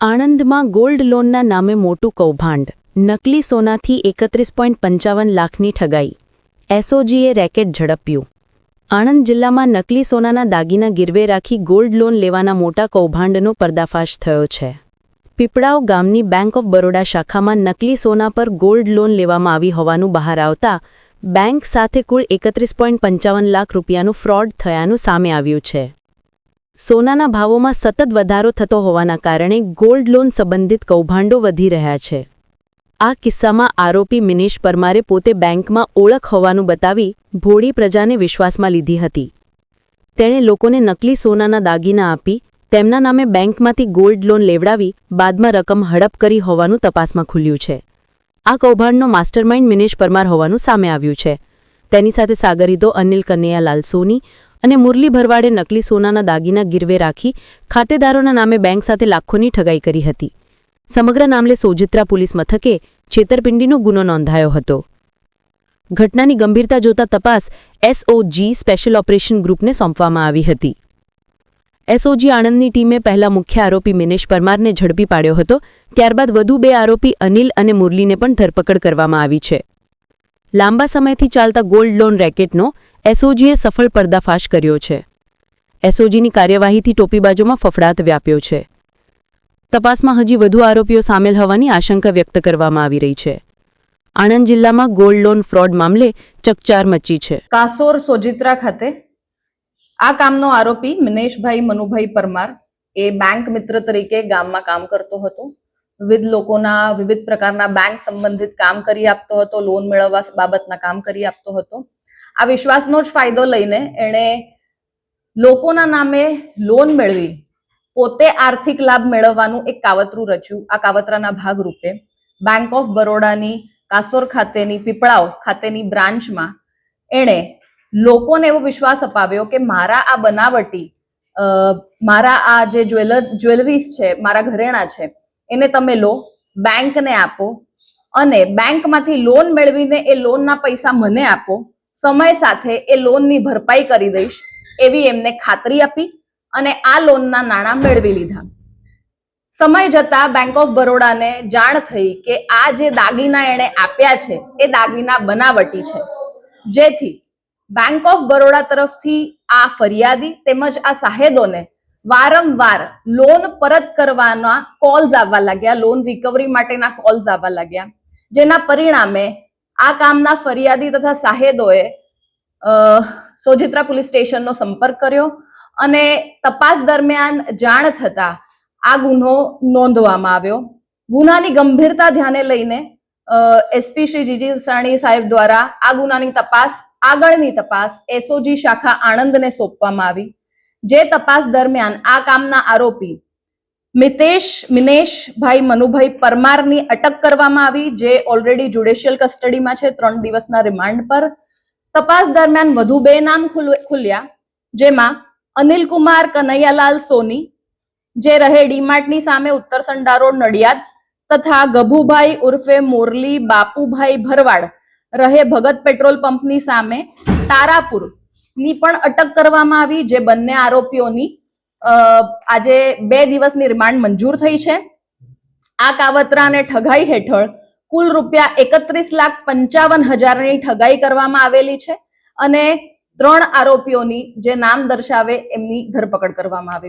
આણંદમાં ગોલ્ડ લોનના નામે મોટું કૌભાંડ. નકલી સોનાથી એકત્રીસ પોઈન્ટ પંચાવન લાખની ઠગાઈ. એસઓજીએ રેકેટ ઝડપ્યું. આણંદ જિલ્લામાં નકલી સોનાના દાગીના ગીરવે રાખી ગોલ્ડ લોન લેવાના મોટા કૌભાંડનો પર્દાફાશ થયો છે. પીપળાવ ગામની બેંક ઓફ બરોડા શાખામાં નકલી સોના પર ગોલ્ડ લોન લેવામાં આવી હોવાનું બહાર આવતા બેંક સાથે કુલ એકત્રીસ પોઈન્ટ પંચાવન લાખ રૂપિયાનું ફ્રોડ થયાનું સામે આવ્યું છે. સોનાના ભાવોમાં સતત વધારો થતો હોવાના કારણે ગોલ્ડ લોન સંબંધિત કૌભાંડો વધી રહ્યા છે. આ કિસ્સામાં આરોપી મિનેશ પરમારે પોતે બેંકમાં ઓળખ હોવાનું બતાવી ભોળી પ્રજાને વિશ્વાસમાં લીધી હતી. તેણે લોકોને નકલી સોનાના દાગીના આપી, તેમના નામે બેંકમાંથી ગોલ્ડ લોન લેવડાવી, બાદમાં રકમ હડપ કરી હોવાનું તપાસમાં ખુલ્યું છે. આ કૌભાંડનો માસ્ટરમાઇન્ડ મિનેશ પરમાર હોવાનું સામે આવ્યું છે. તેની સાથે સાગરીદો અનિલ કનૈયાલાલ સોની અને મુરલી ભરવાડે નકલી સોનાના દાગીના ગીરવે રાખી ખાતેદારોના નામે બેંક સાથે લાખોની ઠગાઈ કરી હતી. સમગ્ર નામલે સોજિત્રા પોલીસ મથકે છેતરપિંડીનો ગુનો નોંધાયો હતો. ઘટનાની ગંભીરતા જોતા તપાસ એસઓજી સ્પેશિયલ ઓપરેશન ગ્રુપને સોંપવામાં આવી હતી. એસઓજી આણંદની ટીમે પહેલા મુખ્ય આરોપી મિનેશ પરમારને ઝડપી પાડ્યો હતો, ત્યારબાદ વધુ બે આરોપી અનિલ અને મુરલીને પણ ધરપકડ કરવામાં આવી છે. લાંબા સમયથી ચાલતા ગોલ્ડ લોન રેકેટનો એસઓજીએ સફળ પર્દાફાશ કર્યો છે. એસઓજીની કાર્યવાહીથી ટોપીબાજોમાં ફફડાટ વ્યાપ્યો છે. તપાસમાં હજી વધુ આરોપીઓ સામેલ હોવાની આશંકા વ્યક્ત કરવામાં આવી રહી છે. આણંદ જિલ્લામાં ગોલ્ડ લોન ફ્રોડ મામલે ચકચાર મચી છે. કાસોર સોજિત્રા ખાતે આ કામનો આરોપી મિનેશભાઈ મનુભાઈ પરમાર એ બેંક મિત્ર તરીકે ગામમાં કામ કરતો હતો. વિવિધ લોકોના, વિવિધ પ્રકારના બેંક સંબંધિત કામ કરી આપતો હતો લોન મેળવવા બાબતના કામ કરી આપતો હતો. આ વિશ્વાસનો જ ફાયદો લઈને એણે લોકોના નામે લોન મેળવી. પોતે આર્થિક લાભ મેળવવાનું એક કાવતરું રચ્યું. આ કાવતરાના ભાગરૂપે બેંક ઓફ બરોડાની કાસોર ખાતેની પીપળાવ ખાતેની બ્રાન્ચમાં એણે લોકોને એવો વિશ્વાસ અપાવ્યો કે મારા આ બનાવટી મારા આ જે જ્વેલર, જ્વેલરીઝ છે, મારા ઘરેણા છે, એને તમે લો બેંકને આપો અને બેંકમાંથી લોન મેળવીને એ લોનના પૈસા મને આપો સમય સાથે એ લોનની ભરપાઈ કરી દઈશ એવી એમને ખાતરી આપી અને આ લોનના નાણાં મેળવી લીધા. સમય જતા બેંક ઓફ બરોડાને જાણ થઈ કે આ જે દાગીના એણે આપ્યા છે, એ દાગીના બનાવટી છે. જેથી બેંક ઓફ બરોડા તરફથી આ ફરિયાદી તેમજ આ સાહેદોને વારંવાર લોન પરત કરવાના કોલ્સ આવવા લાગ્યા લોન રિકવરી માટેના કોલ્સ આવવા લાગ્યા, જેના પરિણામે આ કામના ફરિયાદી તથા સાહેદોએ સોજિત્રા પોલીસ સ્ટેશનનો સંપર્ક કર્યો અને તપાસ દરમિયાન જાણ થતા આ ગુનો નોંધવામાં આવ્યો. ગુનાની ગંભીરતા ધ્યાને લઈને એસપી શ્રી જીજી સાણી સાહેબ દ્વારા આ ગુનાની તપાસ, આગળની તપાસ એસઓજી શાખા આણંદને સોંપવામાં આવી. જે તપાસ દરમિયાન આ કામના આરોપી મિતેશ મિનેશભાઈ મનુભાઈ પરમારની અટક કરવામાં આવી, જે ઓલરેડી જ્યુડિશિયલ કસ્ટડીમાં છે, ત્રણ દિવસના રિમાન્ડ પર. તપાસ દરમિયાન વધુ બે નામ ખુલ્યા, જેમાં અનિલ કુમાર, કનૈયાલાલ સોની, જે રહે ડીમાર્ટની સામે ઉત્તર સંડારો નડિયાદ, તથા ગભુભાઈ ઉર્ફે મોરલી, બાપુભાઈ ભરવાડ રહે ભગત પેટ્રોલ પંપની સામે તારાપુરની પણ અટક કરવામાં આવી, જે બંને આરોપીઓની આજે બે દિવસની રિમાન્ડ મંજૂર થઈ છે. આ કાવતરા અને ઠગાઈ હેઠળ કુલ રૂપિયા એકત્રીસ લાખ પંચાવન હજારની ઠગાઈ કરવામાં આવેલી છે અને ત્રણ આરોપીઓની જે નામ દર્શાવે એમની ધરપકડ કરવામાં આવેલી